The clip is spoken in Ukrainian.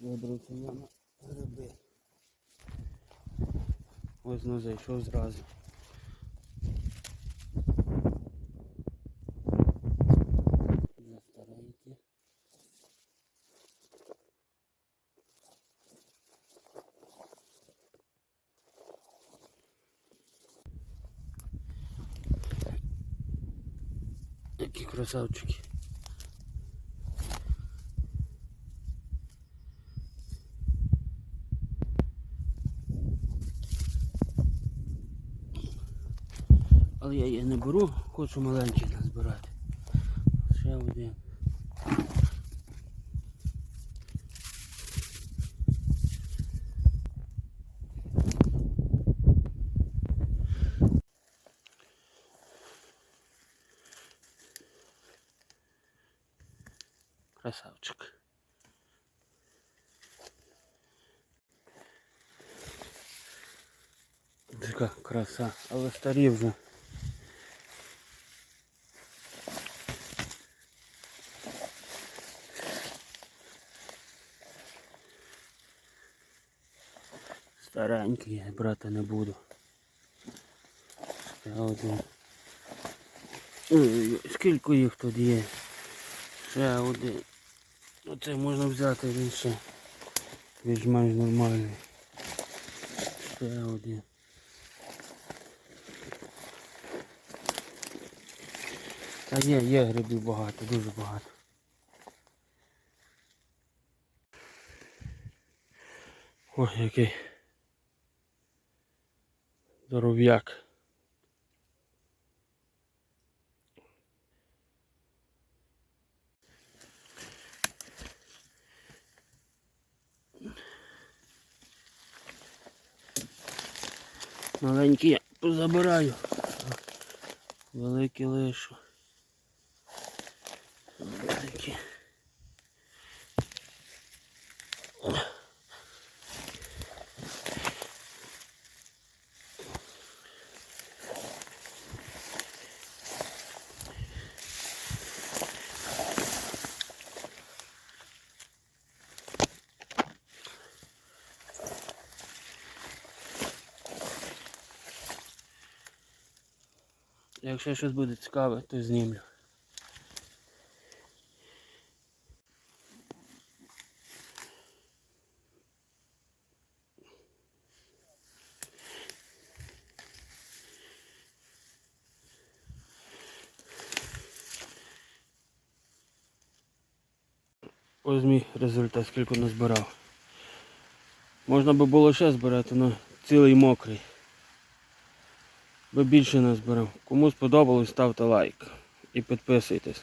Вибрався я на гриби. Ось ну зайшов зразу. Вже старенькі. Які красавчики. Але я її не беру, хочу маленький назбирати. Ще один. Красавчик. Така краса, але старі вже. Старенький, брати не буду. Ще один. Ой, скільки їх тут є? Ще один. Оце можна взяти він ще. Більш-менш нормальний. Ще один. Та є, є грибів багато, дуже багато. Ой, який здоров'як. Маленькі я позабираю. Великі лишу. Маленькі. Якщо щось буде цікаве, то знімлю. Ось мій результат, скільки назбирав. Можна би було ще збирати, але цілий мокрий би більше назбирав. Кому сподобалось, ставте лайк і підписуйтесь.